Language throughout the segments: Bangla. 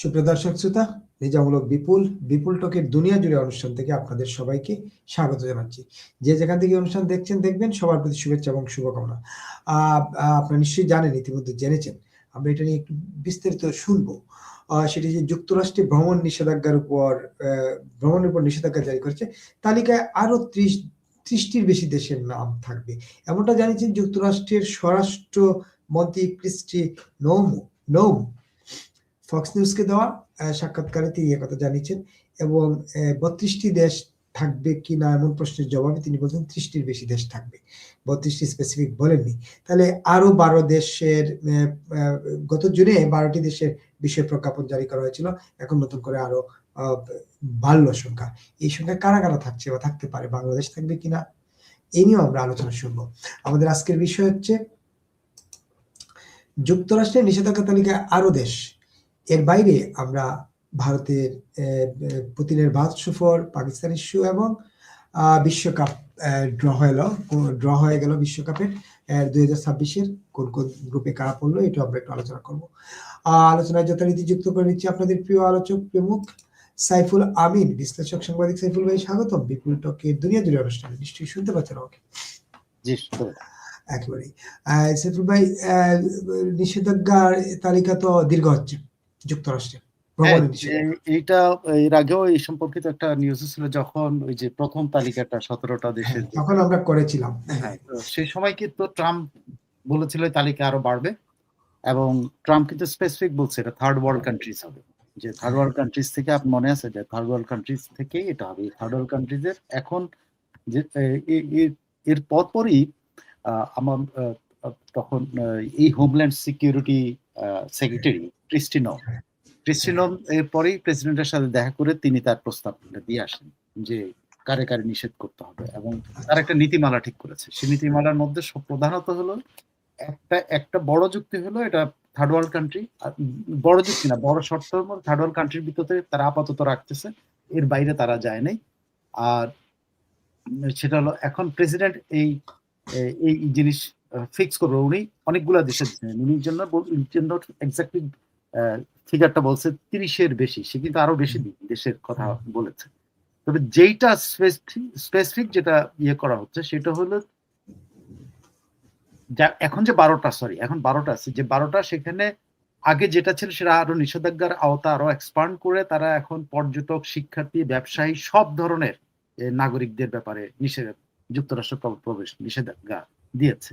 সুপ্রিয় দর্শক শ্রোতা, নিজামূলক বিপুল বিপুল টকের দুনিয়া জুড়ে অনুষ্ঠান থেকে আপনাদের সবাইকে স্বাগত জানাচ্ছি। যে যেখান থেকে অনুষ্ঠান দেখছেন, দেখবেন, সবার প্রতি শুভেচ্ছা এবং শুভকামনা। আপনারা নিশ্চয়ই জানেন, ইতিমধ্যে জেনেছেন, আমরা এটা নিয়ে একটু বিস্তারিত শুনব। সেটি যে যুক্তরাষ্ট্রে ভ্রমণ নিষেধাজ্ঞার উপর ভ্রমণের উপর নিষেধাজ্ঞা জারি করেছে। তালিকায় আরও ত্রিশ, ত্রিশটির বেশি দেশের নাম থাকবে। এমনটা জানিয়েছেন যুক্তরাষ্ট্রের স্বরাষ্ট্র মন্ত্রী ক্রিস্টি নৌম নৌম ফক্স নিউজকে দেওয়া সাক্ষাৎকারে তিনি একথা জানিয়েছেন এবং বত্রিশটি দেশ থাকবে কি না এমন প্রশ্নের জবাবে তিনি বলছেন ত্রিশটির বেশি দেশ থাকবে। বত্রিশটি স্পেসিফিক বলেননি। তাহলে আরও বারো দেশের গত জুনে বারোটি দেশের বিষয় প্রজ্ঞাপন জারি করা হয়েছিল। এখন নতুন করে আরও বাড়লো সংখ্যা। এই সংখ্যা কারা কারা থাকছে বা থাকতে পারে, বাংলাদেশ থাকবে কিনা এই নিয়েও আমরা আলোচনা শুনব। আমাদের আজকের বিষয় হচ্ছে, যুক্তরাষ্ট্রের নিষেধাজ্ঞা তালিকায় আরও দেশ এর বাইরে আমরা ভারতের পুতিনের ভারত সফর পাকিস্তান ইস্যু এবং বিশ্বকাপ ড্র হয়ে গেল ড্র হয়ে গেল বিশ্বকাপের দুই হাজার ছাব্বিশের কোন কোন গ্রুপে কারা পড়ল এটা আমরা একটু আলোচনা করব। আলোচনায় যথারীতি যুক্ত করে নিচ্ছি আপনাদের প্রিয় আলোচক প্রমুখ সাইফুল আমিন বিশ্লেষক সাংবাদিক সাইফুল ভাই স্বাগতম। বিপুল টকের দুনিয়া জুড়ে অনুষ্ঠানে নিশ্চয়ই শুনতে পাচ্ছেন আমাকে। জি একেবারেই। সাইফুল ভাই নিষেধাজ্ঞার তালিকা তো দীর্ঘ হচ্ছে। যুক্তরাষ্ট্রে হ্যাঁ, ভ্রমণের নিষেধাজ্ঞা এ- এইটা এর আগেও এই সম্পর্কিত একটা নিউজ ছিল যখন ওই যে প্রথম তালিকাটা সতেরোটা হ্যাঁ, তখন আমরা করেছিলাম। হ্যাঁ, সেই সময় কিন্তু ট্রাম্প বলেছিল তালিকা আরও বাড়বে এবং ট্রাম্প কিন্তু স্পেসিফিক বলছে এটা থার্ড ওয়ার্ল্ড কান্ট্রিজ হবে। যে থার্ড ওয়ার্ল্ড কান্ট্রিজ থেকে আপনার মনে আছে যে থার্ড ওয়ার্ল্ড কান্ট্রিজ থেকেই এটা হবে। থার্ড ওয়ার্ল্ড কান্ট্রিজের এখন যে এর পরপরই আমার তখন এই homeland security secretary Kristi Noem Kristi Noem এর পরেই প্রেসিডেন্টের সাথে দেখা করে তিনি তার প্রস্তাবটা দিয়ে আসেন যে কারে কারে নিষেধ করতে হবে এবং তার একটা নীতিমালা ঠিক করেছে। সেই নীতিমালার মধ্যে সব প্রধানত হলো একটা একটা বড় যুক্তি হলো এটা থার্ড ওয়ার্ল্ড কান্ট্রি বড় যুক্তি না, বড় শর্ত থার্ড ওয়ার্ল্ড কান্ট্রির ভিতরে তারা আপাতত রাখতেছে, এর বাইরে তারা যায় নাই। আর সেটা হলো এখন প্রেসিডেন্ট এই এই জিনিস ফিক্স করবে। উনি অনেকগুলা দেশে উনি জন্য জন্য এক্স্যাক্টলি ফিগারটা বলছে তিরিশের বেশি। সে কিন্তু আরও বেশি দেশের কথা বলেছে। তবে যেইটা স্পেসিফিক যেটা ইয়ে করা হচ্ছে, সেটা হলো এখন যে বারোটা সরি এখন বারোটা আছে। যে বারোটা সেখানে আগে যেটা ছিল, সেটা আরও নিষেধাজ্ঞার আওতা আরও এক্সপান্ড করে তারা এখন পর্যটক, শিক্ষার্থী, ব্যবসায়ী সব ধরনের নাগরিকদের ব্যাপারে নিষেধ যুক্তরাষ্ট্র প্র- প্রবেশ নিষেধাজ্ঞা দিয়েছে।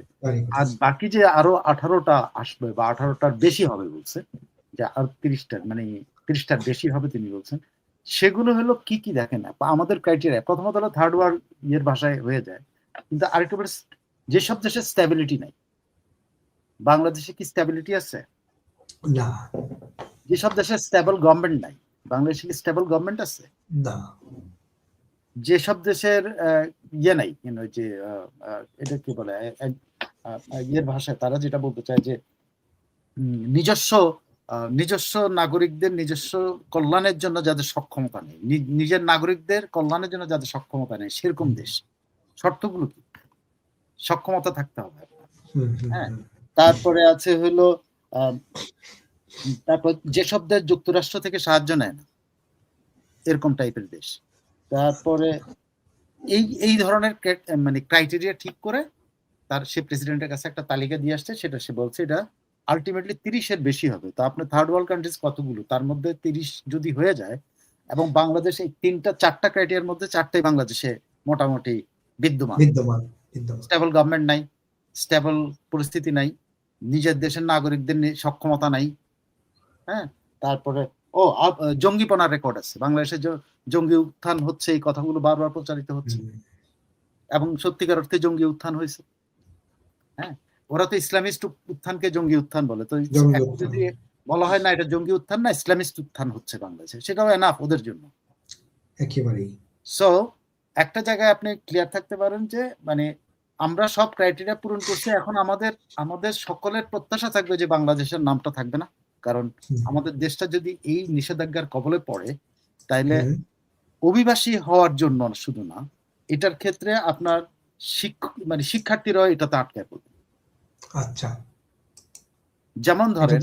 আর বাকি যে আরও আঠারোটা আসবে বা আঠারোটার বেশি হবে বলছে যে আর তিরিশটার মানে তিরিশটার বেশি হবে তিনি বলছেন সেগুলো হলো কি কি দেখেন? না বা আমাদের ক্রাইটেরিয়া প্রথমত হলো থার্ড ওয়ার্ল্ড ইয়ের ভাষায় হয়ে যায় কিন্তু আরেকটু যেসব দেশে স্ট্যাবিলিটি নাই বাংলাদেশে কি স্ট্যাবিলিটি আছে? না। যেসব দেশে স্টেবল গভর্নমেন্ট নাই বাংলাদেশে কি স্টেবল গভর্নমেন্ট আছে? না। যেসব দেশের ইয়ে নাই যে এটা কি বলে ইয়ের ভাষায় তারা যেটা বলতে চায় যে নিজস্ব নিজস্ব নাগরিকদের নিজস্ব কল্যাণের জন্য যাদের সক্ষমতা নেই নিজের নাগরিকদের কল্যাণের জন্য যাদের সক্ষমতা নেই সেরকম দেশ। শর্তগুলো কি? সক্ষমতা থাকতে হবে হুম, হুম, হ্যাঁ। তারপরে আছে হলো আহ, তারপর যেসব দেশ যুক্তরাষ্ট্র থেকে সাহায্য নেয় না এরকম টাইপের দেশ। তারপরে এই এই ধরনের মানে ক্রাইটেরিয়া ঠিক করে তার সে প্রেসিডেন্টের কাছে একটা তালিকা দিয়ে আসছে সেটা সে বলছে এটা আলটিমেটলি তিরিশের বেশি হবে। তো আপনার থার্ড ওয়ার্ল্ড কান্ট্রিজ কতগুলো? তার মধ্যে তিরিশ যদি হয়ে যায় এবং বাংলাদেশ এই তিনটা চারটা ক্রাইটেরিয়ার মধ্যে চারটাই বাংলাদেশে মোটামুটি বিদ্যমান। বিদ্যমান স্টেবল গভর্নমেন্ট নাই স্টেবল পরিস্থিতি নাই নিজের দেশের নাগরিকদের সক্ষমতা নাই হ্যাঁ? তারপরে ও জঙ্গিপনার রেকর্ড আছে। বাংলাদেশে জঙ্গি উত্থান হচ্ছে এই কথাগুলো বারবার প্রচারিত হচ্ছে। এবং সত্যিকার অর্থে জঙ্গি উত্থান হয়েছে। হ্যাঁ? ওরা তো ইসলামিস্ট উত্থানকে জঙ্গি উত্থান বলে। তো। যদি বলা হয় না এটা জঙ্গি উত্থান না ইসলামিস্ট উত্থান হচ্ছে বাংলাদেশে। সেটাও এনাফ ওদের জন্য। একেবারেই। সো একটা জায়গায় আপনি ক্লিয়ার থাকতে পারেন যে মানে আমরা সব ক্রাইটেরিয়া পূরণ করছি। এখন আমাদের আমাদের সকলের প্রত্যাশা থাকবে যে বাংলাদেশের নামটা থাকবে না। কারণ আমাদের দেশটা যদি এই নিষেধাজ্ঞার কবলে পড়ে তাইলে অভিবাসী হওয়ার জন্য শুধু না এটার ক্ষেত্রে আপনার শিক্ষক মানে শিক্ষার্থীরাও এটাতে আটকায় পড়বে। আচ্ছা। যেমন ধরেন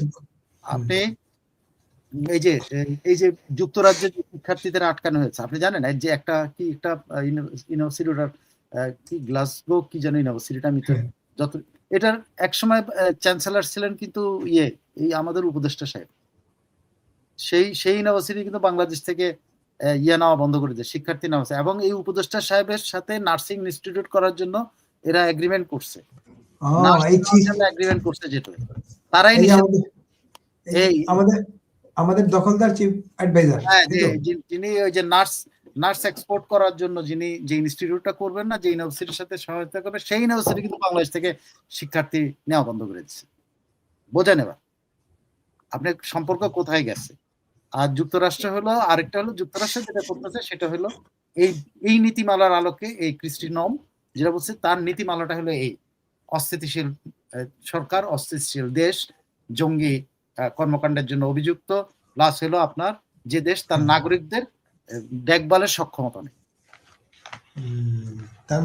আপনি এই যে এই যে যুক্তরাজ্যে যে শিক্ষার্থীদের আটকানো হয়েছে আপনি জানেন যে একটা কি একটা ইউনিভার্সিটির কি গ্লাসগো কি জানো ইউনিভার্সিটিটা আমি হ্যাঁ। যত এটার একসময় চ্যান্সেলর ছিলেন কিন্তু ইয়ে এই আমাদের উপদেষ্টা সাহেব। সেই সেই ইউনিভার্সিটি কিন্তু বাংলাদেশ থেকে ইয়ে নেওয়া বন্ধ করে দেয় শিক্ষার্থী নেওয়া হয়েছে। এবং এই উপদেষ্টা সাহেবের সাথে নার্সিং ইনস্টিটিউট করার জন্য এরা এগ্রিমেন্ট করছে। এগ্রিমেন্ট করছে যেটা। তারাই এই আমাদের আমাদের দখলদার চিফ অ্যাডভাইজার হ্যাঁ যিনি ওই যে নার্স নার্স এক্সপোর্ট করার জন্য যিনি যে ইনস্টিটিউটটা করবেন না, যে ইউনিভার্সিটির সাথে সহায়তা করবে, সেই ইউনিভার্সিটি কিন্তু বাংলাদেশ থেকে শিক্ষার্থী নেওয়া বন্ধ করে দিচ্ছে। বোঝেন এবার, আপনার সম্পর্ক কোথায় গেছে? আর যুক্তরাষ্ট্র হলো, আরেকটা হলো, যুক্তরাষ্ট্র যেটা করতেছে সেটা হলো, এই এই নীতিমালার আলোকে এই কৃষ্টি নম, যেটা বলছে তার নীতিমালাটা হলো এই, অস্থিতিশীল সরকার, অস্থিতিশীল দেশ, জঙ্গি কর্মকাণ্ডের জন্য অভিযুক্ত, প্লাস হলো আপনার যে দেশ তার নাগরিকদের দেখভালের সক্ষমতা নেই।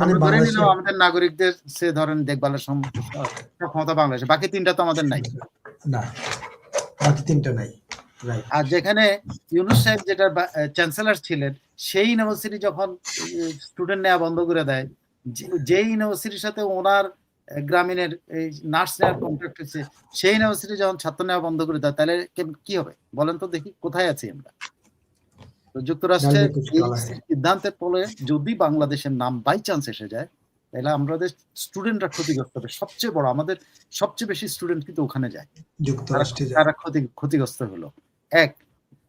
মানে আমাদের নাগরিকদের সে ধরেন দেখভালের সক্ষমতা বাংলাদেশে বাকি তিনটা তো আমাদের নাই। না বাকি তিনটা নাই আর যেখানে ইউনুস সাহেব যেটা চ্যান্সেলর ছিলেন সেই ইউনিভার্সিটি যখন স্টুডেন্ট নেওয়া বন্ধ করে দেয় যে- যেই ইউনিভার্সিটির সাথে ওনার গ্রামীণের এই নার্স নেওয়ার কন্ট্রাক্ট হচ্ছে সেই ইউনিভার্সিটি যখন ছাত্র নেওয়া বন্ধ করে দেয় তাহলে কি হবে? বলেন তো দেখি কোথায় আছি আমরা? যুক্তরাষ্ট্রের। সিদ্ধান্তের ফলে যদি বাংলাদেশের নাম বাই চান্স এসে যায় তাহলে আমাদের স্টুডেন্টরা ক্ষতিগ্রস্ত হবে। সবচেয়ে বড় আমাদের সবচেয়ে বেশি স্টুডেন্ট কিন্তু ওখানে যায়। যুক্তরাষ্ট্রে তারা ক্ষতি ক্ষতিগ্রস্ত হলো। এক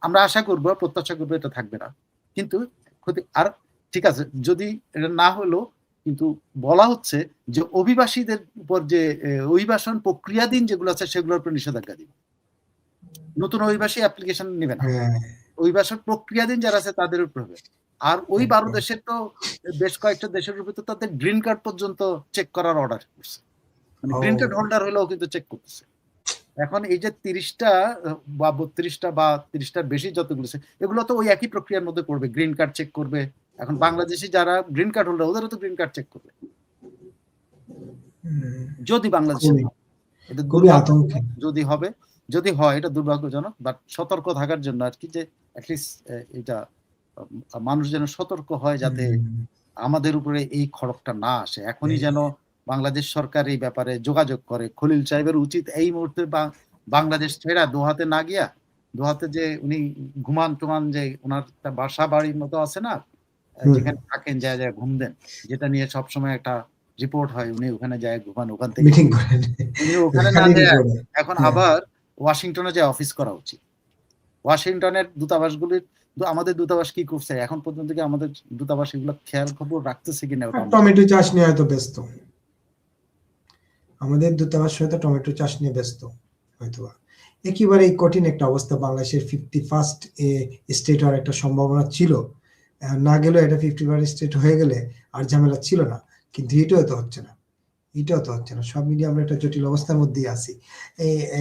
আমরা আশা করব প্রত্যাশা করব এটা থাকবে না। কিন্তু ক্ষতি আর ঠিক আছে যদি এটা না হলো কিন্তু বলা হচ্ছে যে অভিবাসীদের উপর যে অভিবাসন প্রক্রিয়াধীন যেগুলো আছে সেগুলোর উপর নিষেধাজ্ঞা দিবে। নতুন অভিবাসী অ্যাপ্লিকেশন নেবে না। হ্যাঁ। অভিবাসন প্রক্রিয়াধীন যারা আছে তাদের উপর হবে। আর ওই বারো দেশের তো বেশ কয়েকটা দেশের উপর তো তাদের গ্রিন কার্ড পর্যন্ত চেক করার অর্ডার করছে। মানে গ্রিন কার্ড হোল্ডার হলেও কিন্তু চেক করতেছে। এখন এই যে তিরিশটা বা বত্রিশটা বা তিরিশটার বেশি যতগুলো এগুলো তো ওই একই প্রক্রিয়ার মধ্যে পড়বে গ্রিন কার্ড চেক করবে। এখন বাংলাদেশি যারা গ্রিন কার্ড হোল্ডার ওদেরও তো গ্রিন কার্ড চেক করবে। যদি বাংলাদেশে যদি হবে যদি হয় এটা দুর্ভাগ্যজনক বাট সতর্ক থাকার জন্য আর কি যে অ্যাটলিস্ট এটা মানুষ যেন সতর্ক হয় যাতে আমাদের উপরে এই খড়কটা না আসে। এখনই হ্যাঁ। যেন বাংলাদেশ সরকার এই ব্যাপারে যোগাযোগ করে। খলিল সাহেবের উচিত এই মুহূর্তে বাংলাদেশ ছেড়া দোহাতে না গিয়া দোহাতে যে উনি ঘুমান টুমান যে ওনার একটা বাসা বাড়ির মতো আছে না যেখানে থাকেন যায় যায় ঘুম দেন যেটা নিয়ে সবসময় একটা রিপোর্ট হয় উনি ওখানে যায় ঘুমান ওখান থেকে উনি ওখানে না যায় এখন হ্যাঁ। আবার ওয়াশিংটনে যে অফিস করা উচিত। ওয়াশিংটনের দূতাবাসগুলির আমাদের দূতাবাস কি করছে? এখন পর্যন্ত কি আমাদের দূতাবাস এগুলো খেয়াল খবর রাখতেছে কিনা টমেটো চাষ নিয়ে হয়তো ব্যস্ত। আমাদের দূতাবাস হয়তো টমেটো চাষ নিয়ে ব্যস্ত, হয়তোবা। একেবারে কঠিন একটা অবস্থা বাংলাদেশের ফিফটি ফার্স্ট এ স্টেট হওয়ার একটা সম্ভাবনা ছিল। না গেলেও এটা ফিফটি ফার্স্ট স্টেট হয়ে গেলে আর ঝামেলা ছিল না। কিন্তু এটাও তো হচ্ছে না। এটাও তো হচ্ছে না। সব মিলিয়ে আমরা একটা জটিল অবস্থার মধ্যেই আছি।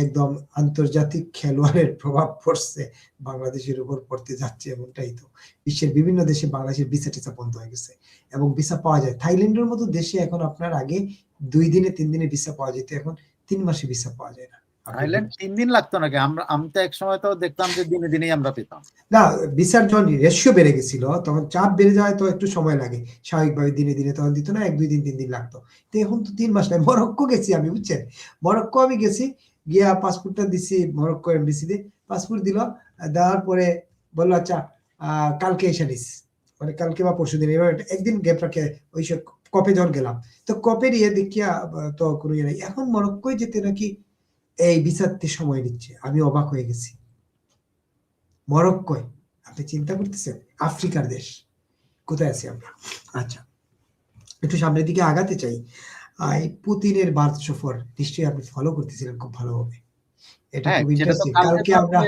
একদম আন্তর্জাতিক খেলোয়াড়ের প্রভাব পড়ছে, বাংলাদেশের উপর পড়তে যাচ্ছে এমনটাই তো। বিশ্বের বিভিন্ন দেশে বাংলাদেশের ভিসা টিসা বন্ধ হয়ে গেছে এবং ভিসা পাওয়া যায়। থাইল্যান্ডের মতো দেশে এখন আপনার আগে দুই দিনে, তিন দিনে ভিসা পাওয়া যেত, এখন তিন মাসে ভিসা পাওয়া যায় না। আপনি থাইল্যান্ড তিন দিন লাগতো নাকি? আমরা আমি তো এক সময় তো দেখতাম যে দিনে দিনেই আমরা পেতাম। না যখন রেশিও বেড়ে গেছিল তখন চাপ বেড়ে যাওয়ায় তো একটু সময় লাগে। স্বাভাবিকভাবে দিনে দিনে তখন দিত না এক দুই দিন তিন দিন লাগতো। তো এখন তো তিন মাস লাগে মরক্কো গেছি আমি বুঝছেন? মরক্কো আমি গেছি গিয়া পাসপোর্টটা দিছি মরক্কো এমবিসিতে পাসপোর্ট দিল দেওয়ার পরে বলল আচ্ছা আহ, কালকে এসে নিস। মানে কালকে বা পরশু দিন এবার একদিন গ্যাপ রাখে ওই সব কপে যখন গেলাম। তো কপের ইয়ে দেখিয়া তো কোনো ইয়ে নাই। এখন মরক্কোয় যেতে নাকি এই বিচারতে সময় নিচ্ছে আমি অবাক হয়ে গেছি। মরক্কোয় আপনি চিন্তা করতেছেন? আফ্রিকার দেশ। কোথায় আছি আমরা? আচ্ছা একটু সামনের দিকে আগাতে চাই। এই পুতিনের ভারত সফর নিশ্চয়ই আপনি ফলো করতেছিলেন খুব ভালোভাবে। এটা হ্যাঁ খুব ইন্টারেস্টিং কালকে আমরা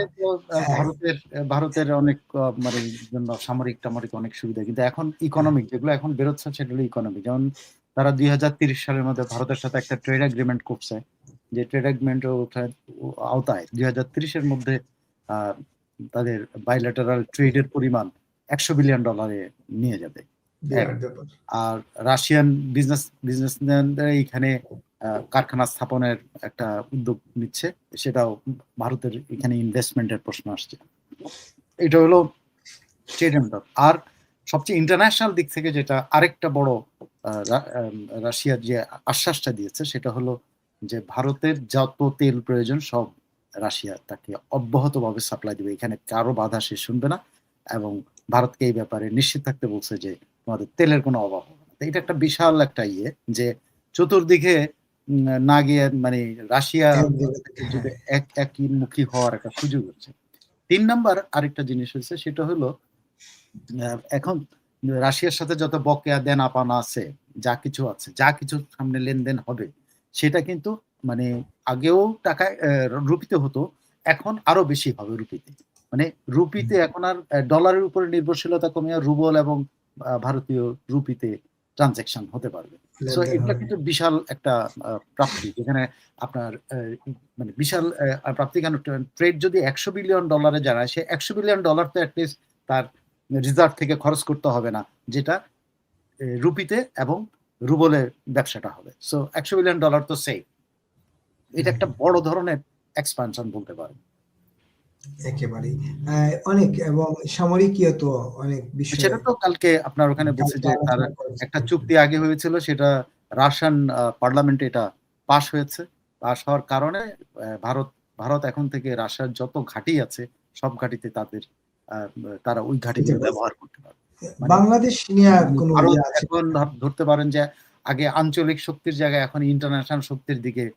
হ্যাঁ। ভারতের ভারতের অনেক মানে জন্য সামরিক টামরিক অনেক সুবিধা। কিন্তু এখন ইকোনমিক যেগুলো এখন বেরোচ্ছে সেগুলো ইকোনমিক যেমন তারা দুই সালের মধ্যে ভারতের সাথে একটা ট্রেড এগ্রিমেন্ট করছে। যে ট্রেড এগ্রিমেন্টের আওতায় দুই এর মধ্যে আহ, তাদের বাইলেটারাল ট্রেডের পরিমাণ একশো বিলিয়ন ডলারে নিয়ে যাবে। আর রাশিয়ান বিজনেস বিজনেসম্যানরা এইখানে আহ, কারখানা স্থাপনের একটা উদ্যোগ নিচ্ছে সেটাও ভারতের এখানে ইনভেস্টমেন্টের প্রশ্ন আসছে। এটা হলো ট্রেড আর সবচেয়ে ইন্টারন্যাশনাল দিক থেকে যেটা আরেকটা বড় রাশিয়ার যে আশ্বাসটা দিয়েছে সেটা হলো যে ভারতের যত তেল প্রয়োজন সব রাশিয়া তাকে অব্যাহতভাবে সাপ্লাই দেবে। এখানে কারও বাধা সে শুনবে না এবং ভারতকে এই ব্যাপারে নিশ্চিত থাকতে বলছে যে তোমাদের তেলের কোনো অভাব হবে না। এটা একটা বিশাল একটা ইয়ে যে চতুর্দিকে না গিয়ে মানে রাশিয়া এক একই মুখী হওয়ার একটা সুযোগ হচ্ছে। তিন নাম্বার আরেকটা জিনিস হচ্ছে সেটা হলো এখন রাশিয়ার সাথে যত বকেয়া দেনা পানা আছে যা কিছু আছে যা কিছু সামনে লেনদেন হবে সেটা কিন্তু মানে আগেও টাকায় রুপিতে হতো এখন আরও বেশি হবে রুপিতে। মানে রুপিতে এখন আর ডলারের উপরে নির্ভরশীলতা কমিয়ে রুবল এবং ভারতীয় রুপিতে ট্রানজেকশন হতে পারবে। সো এটা কিন্তু বিশাল একটা প্রাপ্তি যেখানে আপনার মানে বিশাল প্রাপ্তি কেন? ট্রেড যদি একশো বিলিয়ন ডলারে জানায় সে একশো বিলিয়ন ডলার তো অ্যাটলিস্ট তার রিজার্ভ থেকে খরচ করতে হবে না যেটা রুপিতে এবং রুবলের ব্যবসাটা হবে। সো একশো বিলিয়ন ডলার তো সেফ এটা একটা বড় ধরনের এক্সপানশন বলতে পারেন। একেবারেই। অনেক এবং সামরিকীয় তো অনেক বিষয়। সেটা তো কালকে আপনার ওখানে বলছে যে তার একটা চুক্তি আগে হয়েছিল সেটা রাশিয়ান পার্লামেন্টে এটা পাশ হয়েছে। পাশ হওয়ার কারণে ভারত ভারত এখন থেকে রাশিয়ার যত ঘাঁটি আছে সব ঘাঁটিতে তাদের আহ, তারা ওই আছে। ব্যবহার করতে পারবে। বাংলাদেশ নিয়ে কোনো ইয়ে? এখন ধরতে পারেন যে আগে আঞ্চলিক শক্তির জায়গায় এখন ইন্টারন্যাশনাল শক্তির দিকে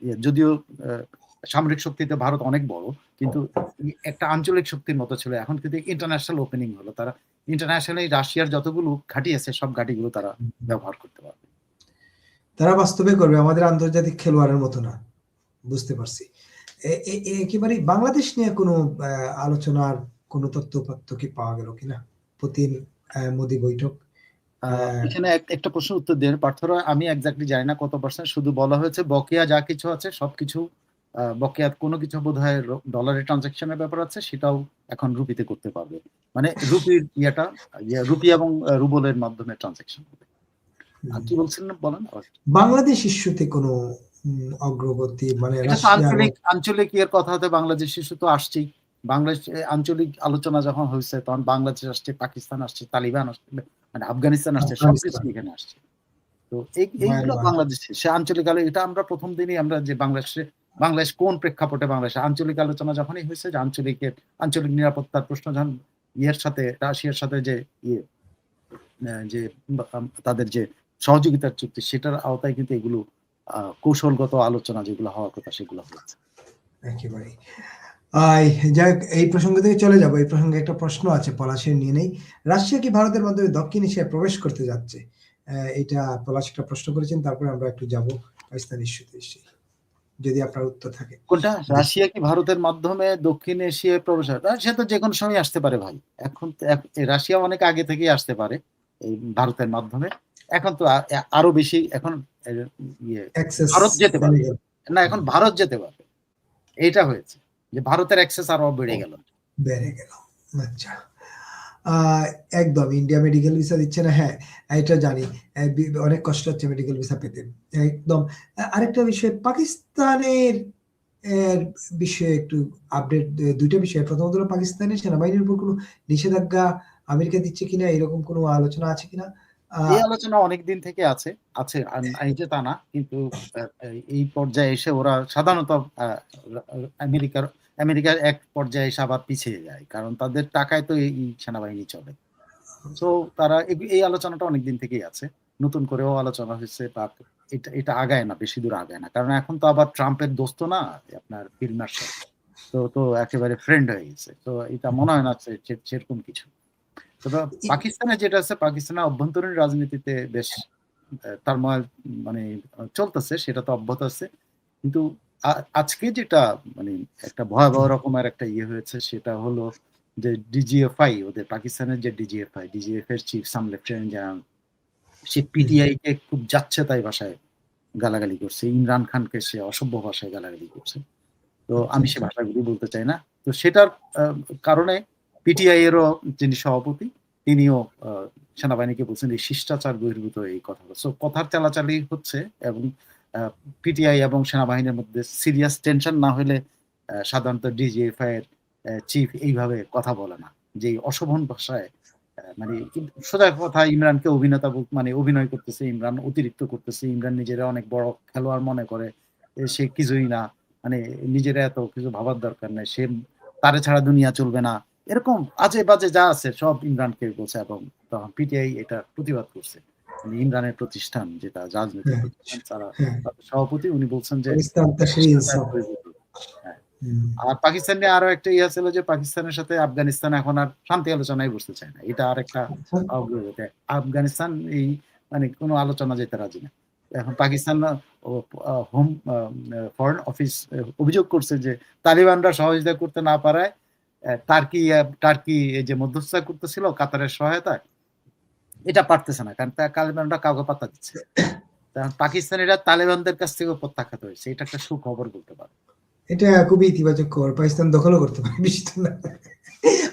ইয়ে, যদিও সামরিক শক্তিতে ভারত অনেক বড় কিন্তু একটা আঞ্চলিক শক্তির মতো ছিল। এখন কিন্তু ইন্টারন্যাশনাল ওপেনিং হলো। তারা ইন্টারন্যাশনালি রাশিয়ার যতগুলো ঘাঁটি আছে সব ঘাঁটিগুলো তারা ব্যবহার করতে পারবে। তারা বাস্তবে করবে আমাদের আন্তর্জাতিক খেলোয়াড়ের মতো না। বুঝতে পারছি। এ- এ- এ- বাংলাদেশ নিয়ে কোনো আলোচনার কোনো তথ্যপত্র কি পাওয়া গেল কিনা? পুতিন মোদি বৈঠক। এখানে এক- একটা প্রশ্ন উত্তর দেন পার্থরা আমি এক্স্যাক্টলি জানি না কত পার্সেন্ট শুধু বলা হয়েছে বকেয়া যা কিছু আছে সবকিছু বকেয়া কোনো কিছু বোধ হয় ডলারের ট্রানজাকশনের ব্যাপার আছে সেটাও এখন রুপিতে করতে পারবে। মানে রুপির ইয়েটা ইয়ে, রুপি এবং রুবলের মাধ্যমে ট্রানজাকশন হবে। আর কি বলছেন বলেন বাংলাদেশ ইস্যুতে কোনো অগ্রগতি মানে আঞ্চলিক আঞ্চলিক ইয়ের কথা হতে বাংলাদেশ ইস্যু তো আসছেই। বাংলাদেশ আঞ্চলিক আলোচনা যখন হয়েছে তখন বাংলাদেশ আসছে পাকিস্তান আসছে তালিবান আসছে মানে আফগানিস্তান আসছে সবকিছু এখানে আসছে। তো এইগুলো মায়ানমার। বাংলাদেশে সে আঞ্চলিক আলো এটা আমরা প্রথম দিনই আমরা যে বাংলাদেশে বাংলাদেশ কোন প্রেক্ষাপটে বাংলাদেশ আঞ্চলিক আলোচনা যখনই হয়েছে যে আঞ্চলিকের আঞ্চলিক নিরাপত্তার প্রশ্ন যখন ইয়ের সাথে রাশিয়ার সাথে যে ইয়ে যে তাদের যে সহযোগিতার চুক্তি সেটার আওতায় কিন্তু এগুলো আহ, কৌশলগত আলোচনা যেগুলো হওয়ার কথা সেগুলো হয়েছে। একেবারে আই যাক এই প্রসঙ্গ থেকে চলে যাব। এই প্রসঙ্গে একটা প্রশ্ন আছে পলাশের নিয়ে নেই। রাশিয়া কি ভারতের মাধ্যমে দক্ষিণ এশিয়ায় প্রবেশ করতে যাচ্ছে? এটা পলাশ একটা প্রশ্ন করেছেন তারপরে আমরা একটু যাব পাকিস্তান ইস্যুতে এসে। যদি আপনার উত্তর থাকে। কোনটা? রাশিয়া কি ভারতের মাধ্যমে দক্ষিণ এশিয়ায় প্রবেশ? রাশিয়া তো যে কোনো সময় আসতে পারে ভাই। এখন তো রাশিয়া অনেক আগে থেকেই আসতে পারে এই ভারতের মাধ্যমে। এখন তো আরও বেশি এখন ইয়ে ভারত যেতে পারে। না এখন ভারত যেতে পারে। এটা হয়েছে। যে ভারতের অ্যাক্সেস আরও বেড়ে গেল। বেড়ে গেল। আচ্ছা। একদম ইন্ডিয়া মেডিকেল ভিসা দিচ্ছে না। হ্যাঁ এটা জানি। অনেক কষ্ট হচ্ছে মেডিকেল ভিসা পেতে। একদম। আরেকটা বিষয়, পাকিস্তানের এর বিষয়ে একটু আপডেট দুইটা বিষয়। প্রথমত পাকিস্তানের সেনাবাহিনীর উপর কোনো নিষেধাজ্ঞা আমেরিকা দিচ্ছে কিনা, এরকম কোনো আলোচনা আছে কিনা? এই আলোচনা অনেক দিন থেকে আছে আছে এই যে তা না কিন্তু এই পর্যায়ে এসে ওরা সাধারণত আমেরিকার আমেরিকার এক পর্যায়ে এসে আবার পিছিয়ে যায় কারণ তাদের টাকায় তো এই সেনাবাহিনী চলে। তো তারা এই- আলোচনাটা অনেক দিন থেকেই আছে নতুন করেও আলোচনা হয়েছে বা এটা এটা আগায় না বেশি দূর আগায় না কারণ এখন তো আবার ট্রাম্পের দোস্ত না আপনার ফিল্ড মার্শাল। তো তো একেবারে ফ্রেন্ড হয়ে গেছে। তো এটা মনে হয় না সেরকম কিছু। তবে পাকিস্তানে যেটা আছে পাকিস্তানের অভ্যন্তরীণ রাজনীতিতে বেশ তার মানে চলতেছে সেটা তো অব্যাহত আছে। কিন্তু আজকে যেটা মানে একটা ভয়াবহ রকমের একটা ইয়ে হয়েছে সেটা হলো যে ডিজিএফআই ওদের পাকিস্তানের যে ডিজিএফআই ডিজিএফ এর চিফ সাম লেফটেন্যান্ট জেনারেল সে পিটিআই কে খুব যাচ্ছে তাই ভাষায় গালাগালি করছে। ইমরান খানকে সে অসভ্য ভাষায় গালাগালি করছে। তো আমি সে ভাষাগুলি বলতে চাই না। তো সেটার কারণে পিটিআই এরও যিনি সভাপতি, তিনিও সেনাবাহিনীকে বলছেন এই শিষ্টাচার বহির্ভূত এই কথা সো কথার চালাচালি হচ্ছে এবং পিটিআই এবং সেনাবাহিনীর মধ্যে সিরিয়াস টেনশন না হলে সাধারণত ডিজিএফআই এর চিফ এইভাবে কথা বলে না। যে অশোভন ভাষায় মানে সোজা কথা ইমরানকে অভিনেতা মানে অভিনয় করতেছে ইমরান, অতিরিক্ত করতেছে ইমরান, নিজেরা অনেক বড় খেলোয়াড় মনে করে সে কিছুই না। মানে নিজেরা এত কিছু ভাবার দরকার নেই, সে তারে ছাড়া দুনিয়া চলবে না। এরকম আজে বাজে যা আছে সব ইমরানকে বলছে এবং তখন পিটিআই এটা প্রতিবাদ করছে। মানে ইমরানের প্রতিষ্ঠান যেটা রাজনৈতিক হ্যাঁ। প্রতিষ্ঠান তারা হ্যাঁ সভাপতি উনি বলছেন যে হুম, আর পাকিস্তান নিয়ে আরও একটা ইয়ে ছিল যে পাকিস্তানের সাথে আফগানিস্তান এখন আর শান্তি আলোচনায় বসতে চায় না। এটা আর একটা আচ্ছা, অগ্রগতি। আফগানিস্তান এই মানে কোনো আলোচনা যেতে রাজি না। এখন পাকিস্তান হোম ফরেন অফিস অভিযোগ করছে যে তালিবানরা সহযোগিতা করতে না পারায় টার্কি টার্কি এই যে মধ্যস্থতা করতেছিল কাতারের সহায়তায় এটা পারতেছে না কারণ তালিবানরা কাউকে পাত্তা দিচ্ছে পাকিস্তানিরা তালিবানদের কাছ থেকে প্রত্যাখ্যাত হয়েছে এটা একটা সুখবর বলতে পারে। এটা খুবই ইতিবাচক খবর পাকিস্তান দখলও করতে পারে বেশি তো না।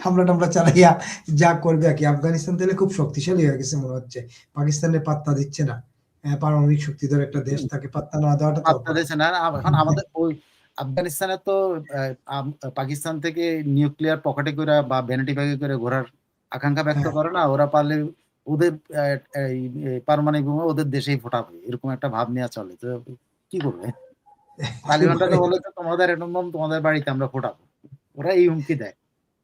হামলা টামলা চালাইয়া যা করবে আর কি। আফগানিস্তান তাহলে খুব শক্তিশালী হয়ে গেছে মনে হচ্ছে পাকিস্তানের পাত্তা দিচ্ছে না। পারমাণবিক শক্তিধর একটা দেশ তাকে পাত্তা না দেওয়াটা পাত্তা দিচ্ছে না এখন আমাদের ওই আফগানিস্তানে তো পাকিস্তান থেকে নিউক্লিয়ার পকেটে করে বা ভ্যানিটি ব্যাগে করে ঘোরার আকাঙ্ক্ষা ব্যক্ত হ্যাঁ। করে না। ওরা পারলে ওদের পারমাণবিক বোমা ওদের দেশেই ফোটাবে। এরকম একটা ভাব নিয়ে চলে। তো কি করবে? তালিবানটাকে বলে তোমাদের এরকম বোম তোমাদের বাড়িতে আমরা ফোটাবো। ওরা এই হুমকি দেয়।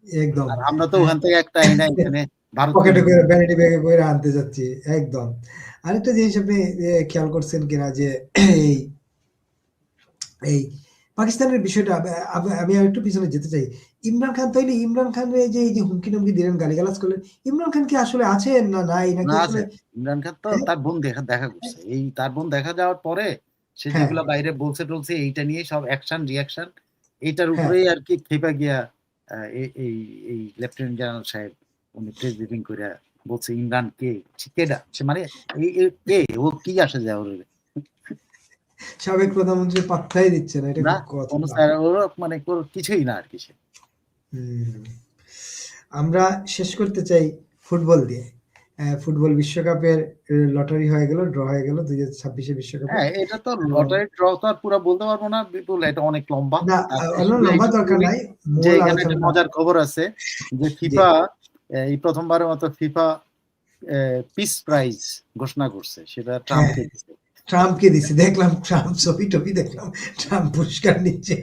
একদম। আমরা তো ওখান থেকে একটা এই না এখানে পকেটে করে ভ্যানিটি ব্যাগে করে আনতে যাচ্ছি। একদম। আরেকটা জিনিস আপনি খেয়াল করছেন কিনা যে এই এই পাকিস্তানের বিষয়টা আমি আর একটু পিছনে যেতে চাই। ইমরান খান তাইলে ইমরান খানের যে এই যে হুমকি টুমকি দিলেন গালিগালাজ করলেন ইমরান খান কি আসলে আছেন না নাই? নাকি ইমরান খান তো হ্যাঁ। তার বোন দেখা দেখা করছে। এই তার বোন দেখা যাওয়ার পরে সে হ্যাঁ। যেগুলো বাইরে বলছে টলছে এইটা নিয়ে সব অ্যাকশন রিয়াকশন এইটার হ্যাঁ। উপরেই আর কি খেপে গিয়া এই- এই লেফটেন্যান্ট জেনারেল সাহেব উনি প্রেস ব্রিফিং করে বলছে ইমরান কে? কেডা? সে মানে কে? ও কি আসে যায় ওর? সাবেক প্রধানমন্ত্রী পাত্তাই দিচ্ছে না এটা কোনো স্যার ওর মানে কোনো কিছুই না আর কি সে। আমরা শেষ করতে চাই ফুটবল দিয়ে। ফুটবল বিশ্বকাপের লটারি হয়ে গেল ড্র হয়ে গেল দুই হাজার ছাব্বিশে বিশ্বকাপে। হ্যাঁ এটা তো লটারি ড্র তো আর পুরো বলতে পারব না বিপুল এটা অনেক লম্বা। না লম্বা দরকার নাই যে এখানে একটা মজার খবর আছে যে ফিফা এই প্রথমবারের মতো ফিফা পিস প্রাইজ ঘোষণা করছে সেটা ট্রাম্পকে দিচ্ছে ট্রাম্পকে দিছে দেখলাম ট্রাম্প ছবি টবি দেখলাম ট্রাম্প পুরস্কার নিচ্ছে।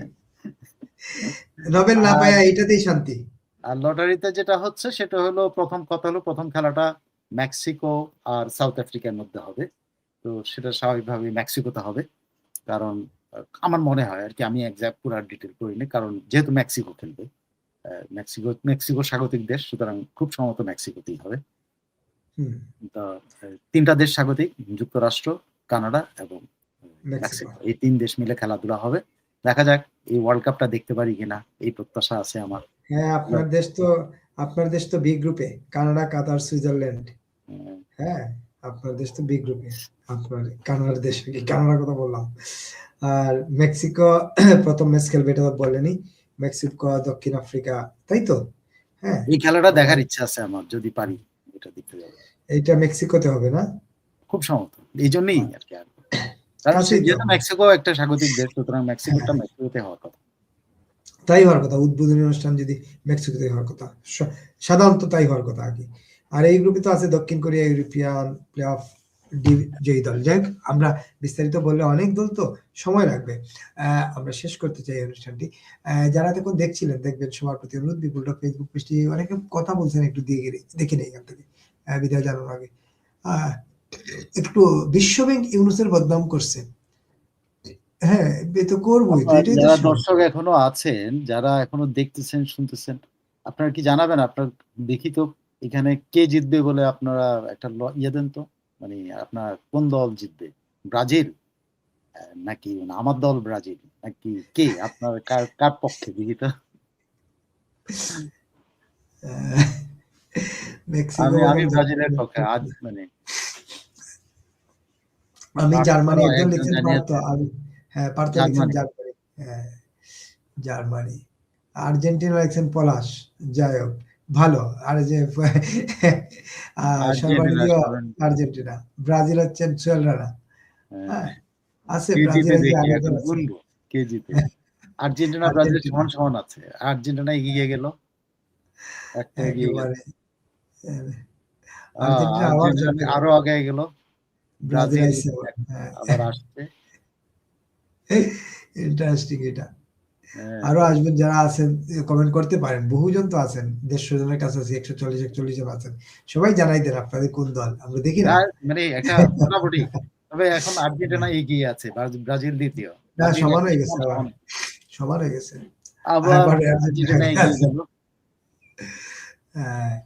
নোবেল না পায়া এইটাতেই শান্তি। আর লটারিতে যেটা হচ্ছে সেটা হলো প্রথম কথা হলো প্রথম খেলাটা মেক্সিকো আর সাউথ আফ্রিকার মধ্যে হবে। তো সেটা স্বাভাবিকভাবে মেক্সিকোতে হবে। কারণ আমার মনে হয় আর কি আমি একজাক্ট পুরো ডিটেল করিনি কারণ যেহেতু মেক্সিকো খেলবে মেক্সিকো মেক্সিকো স্বাগতিক দেশ সুতরাং খুব সম্ভবত মেক্সিকোতেই হবে। তিনটা দেশ স্বাগতিক যুক্তরাষ্ট্র কানাডা এবং মেক্সিকো। এই তিন দেশ মিলে খেলাধুলা হবে। দেখা যাক এই ওয়ার্ল্ড কাপটা দেখতে পারি কিনা এই প্রত্যাশা আছে আমার। হ্যাঁ আপনার দেশ তো আপনার দেশ তো বি গ্রুপে কানাডা কাতার সুইজারল্যান্ড। হ্যাঁ আপনার দেশ তো বি গ্রুপে আপনার কানাডার দেশ কি? কানাডার কথা বললাম। আর মেক্সিকো প্রথম ম্যাচ খেলবে এটা তো বলেনি। মেক্সিকো দক্ষিণ আফ্রিকা তাই তো? হ্যাঁ। এই খেলাটা দেখার ইচ্ছা আছে আমার যদি পারি এটা দেখতে যাব। এইটা মেক্সিকোতে হবে না? খুব সম্ভবত। এই জন্যই আর কি আর। কারণ যেহেতু মেক্সিকো একটা স্বাগতিক দেশ সুতরাং মেক্সিকোটা মেক্সিকোতে হওয়ার কথা। তাই হওয়ার কথা। উদ্বোধনী অনুষ্ঠান যদি মেক্সিকোতে হওয়ার কথা। সাধারণত তাই হওয়ার কথা আর কি আর এই গ্রুপে তো আছে দক্ষিণ কোরিয়া ইউরোপিয়ান প্লে অফ জয়ী দল। যাই আমরা বিস্তারিত বললে অনেক দল তো সময় লাগবে। আহ, আমরা শেষ করতে চাই অনুষ্ঠানটি। আহ, যারা দেখুন দেখছিলেন দেখবেন সবার প্রতি অনুরোধ বিপুলটা ফেসবুক পেজটি অনেকে কথা বলছেন একটু দিয়ে গেলে দেখে নেই এখান থেকে। বিদায় জানানোর আগে। একটু বিশ্বব্যাংক ইউনুসের বদনাম করছে। হ্যাঁ তো করবোই যারা দর্শক এখনও আছেন যারা এখনও দেখতেছেন শুনতেছেন আপনারা কি জানাবেন? আপনার দেখি তো এখানে কে জিতবে বলে আপনারা একটা ইয়ে দেন তো? মানে আপনার কোন দল জিতবে? ব্রাজিল? নাকি মানে আমার দল ব্রাজিল? নাকি কে? আপনার কার কার পক্ষে? দেখি তো আমি আমি ব্রাজিলের পক্ষে আজ মানে আমি জার্মানি একজন লিখছেন। পার্থ আমি হ্যাঁ পার্থ লিখছেন জার্মানি। হ্যাঁ জার্মানি। আর্জেন্টিনা লিখছেন পলাশ যাই হোক ভালো আর যে সর্বাধিক আর্জেন্টিনা ব্রাজিল হচ্ছেন সোহেল রানা। হ্যাঁ, হ্যাঁ আছে ব্রাজিল আরেকজন আছে। কেজিতে আর্জেন্টিনা ব্রাজিল সমান সমান আছে। আর্জেন্টিনা এগিয়ে গেল। একটা এগিয়ে। আরও আগে গেল। ব্রাজিল হ্যাঁ। আবার আসছে। ইন্টারেস্টিং এটা। হ্যাঁ, আরও আসবেন যারা আছেন কমেন্ট করতে পারেন। বহুজন তো আছেন। দেড়শো জনের কাছে আছে একশো চল্লিশ একচল্লিশ জন আছেন। সবাই জানাই দেন আপনাদের কোন দল। আমরা দেখি না। মানে একটা মোটামুটি। তবে এখন আর্জেন্টিনা এগিয়ে আছে ব্রাজিল- দ্বিতীয়। না সমান হয়ে গেছে সমান। হয়ে গেছে। আবার আর্জেন্টিনা এগিয়ে গেল। হ্যাঁ,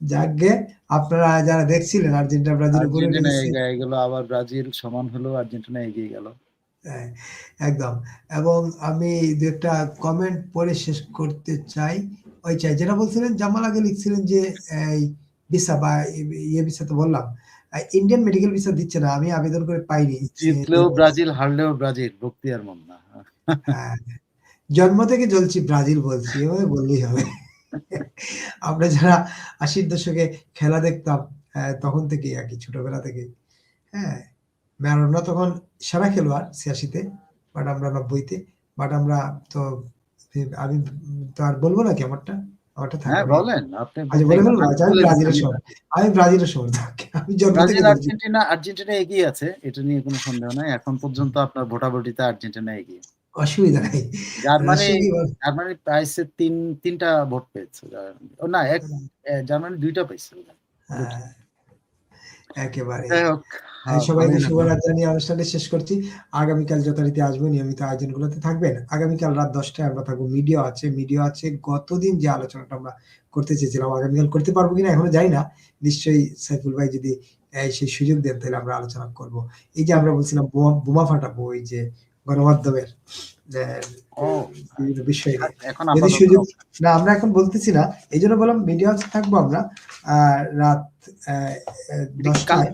যাকগে আপনারা যারা দেখছিলেন আর্জেন্টিনা ব্রাজিল আর্জেন্টিনা গেছে। এগিয়ে গেল আবার ব্রাজিল সমান হলো আর্জেন্টিনা এগিয়ে গেল। হ্যাঁ, একদম। এবং আমি দু একটা কমেন্ট পড়ে শেষ করতে চাই। ওই চাই যেটা বলছিলেন জামাল আগে লিখছিলেন যে এই ভিসা বা ইয়ে ভিসা তো বললাম ইন্ডিয়ান মেডিকেল ভিসা দিচ্ছে না আমি আবেদন করে পাইনি। জিতলেও ব্রাজিল হারলেও ব্রাজিল ভক্তি আর মন না। হ্যাঁ, জন্ম থেকে জ্বলছি ব্রাজিল বলছি এভাবে বললেই হবে। আমরা যারা আশির দশকে খেলা দেখতাম তখন থেকে আর কি ছোটবেলা থেকে হ্যাঁ ম্যারোনা তখন সেরা খেলোয়াড় ছিয়াশিতে বাট আমরা নব্বইতে বাট আমরা তো আমি তো আর বলব নাকি আমারটা? আমারটা হ্যাঁ বলেন আপনি আচ্ছা আমি ব্রাজিলের। সমর্থক আমি ব্রাজিলের সমর্থক আমি থেকে ব্রাজিল আর্জেন্টিনা আর্জেন্টিনা এগিয়ে আছে এটা নিয়ে কোনো সন্দেহ নাই। এখন পর্যন্ত আপনার ভোটাভুটিতে আর্জেন্টিনা এগিয়ে। অসুবিধা নাই। জার্মানি প্রাইসে তিন তিনটা ভোট পেয়েছে ও না এক জার্মানি দুইটা পেয়েছে হ্যাঁ, একেবারে। যাই হ্যাঁ, সবাইকে শুভরাত জানিয়ে অনুষ্ঠানটি শেষ করছি। আগামীকাল যথারীতি আসব নিয়মিত আয়োজনগুলোতে থাকবেন। আগামীকাল রাত দশটায় আমরা থাকব। মিডিয়া আছে মিডিয়া আছে। গতদিন যে আলোচনাটা আমরা করতে চেয়েছিলাম আগামীকাল করতে পারব কিনা এখনও জানি না। নিশ্চয়ই সাইফুল ভাই যদি সেই সুযোগ দেন তাহলে আমরা আলোচনা করব। এই যে আমরা বলছিলাম বোমা বোমা ফাটাবো ওই যে গণমাধ্যমের বিষয় যদি সুযোগ না আমরা এখন বলতেছি না এই জন্য বললাম মিডিয়া থাকব আমরা রাত দশটায়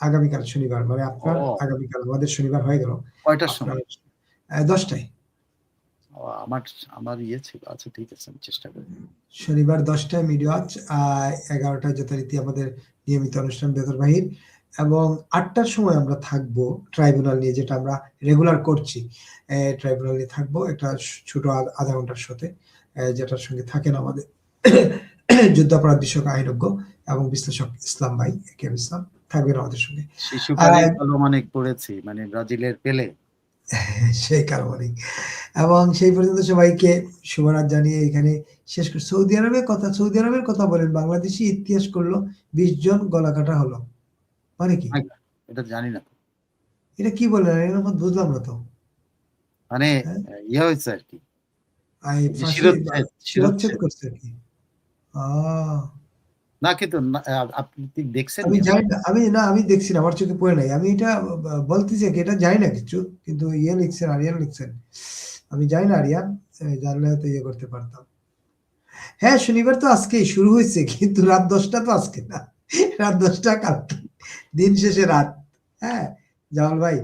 আগামীকাল শনিবার মানে আপনার আগামীকাল আমাদের শনিবার হয়ে গেল। কয়টার সময়? দশটায়। আমার আমার ইয়ে ছিল আচ্ছা ঠিক আছে আমি চেষ্টা করি। শনিবার দশটায় মিডিয়া এগারোটায় যথারীতি আমাদের নিয়মিত অনুষ্ঠান বেতর বাহির এবং আটটার সময় আমরা থাকব ট্রাইব্যুনাল নিয়ে যেটা আমরা রেগুলার করছি। ট্রাইব্যুনাল নিয়ে থাকব একটা ছোট আধা ঘণ্টার সাথে যেটার সঙ্গে থাকেন আমাদের যুদ্ধাপরাধ বিষয়ক আইনজ্ঞ এবং বিশ্লেষক ইসলাম ভাই কে ইসলাম থাকবেন আমাদের সঙ্গে। অনেক পড়েছি মানে ব্রাজিলের পেলে। সেই কারণে এবং সেই পর্যন্ত সবাইকে শুভরাত জানিয়ে এখানে শেষ করে সৌদি আরবের কথা সৌদি আরবের কথা বলেন বাংলাদেশি ইতিহাস করল বিশ জন গলা কাটা হলো। মানে কি? এটা জানি না। এটা কি এরকম বুঝলাম না তো। মানে হ্যাঁ? ইয়ে হয়েছে আর কি। আই যে ফাঁসি- শিরোচ্ছেদ শিরোচ্ছেদ। শিরোচ্ছেদ করছে আর কি। না কিন্তু আপনি দেখছেন আমি জানি না আমি না আমি দেখছি না আমার চোখে পড়ে নাই। আমি এটা বলতেছি কি এটা জানি না কিছু কিন্তু ইয়ে লিখছেন আরিয়ান লিখছেন। আমি জানি না আরিয়ান এ, জানলে হয়তো ইয়ে করতে পারতাম। হ্যাঁ শনিবার তো আজকেই শুরু হয়েছে কিন্তু রাত দশটা তো আজকে না। রাত দশটা কালকে দিন শেষে রাত হ্যাঁ? জামাল ভাই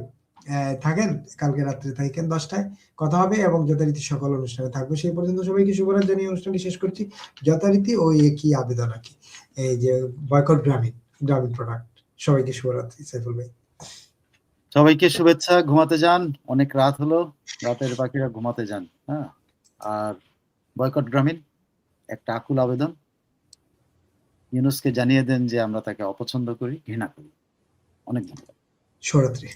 থাকেন? কালকে রাত্রে থাকেন দশটায়। কথা হবে এবং যথারীতি সকল অনুষ্ঠানে থাকব। সেই পর্যন্ত সবাইকে শুভরাত জানিয়ে অনুষ্ঠানটি শেষ করছি। যথারীতি ওই একই আবেদন আর কি? এই যে বয়কট গ্রামীণ গ্রামীণ প্রোডাক্ট সবাইকে শুভরাত্রি, সাইফুল ভাই। সবাইকে শুভেচ্ছা। ঘুমাতে যান। অনেক রাত হলো। রাতের বাকিরা ঘুমাতে যান হ্যাঁ? আর বয়কট গ্রামীণ, একটা আকুল আবেদন। ইউনুসকে জানিয়ে দেন যে আমরা তাকে অপছন্দ করি ঘৃণা করি। অনেক ধন্যবাদ। শুভরাত্রি।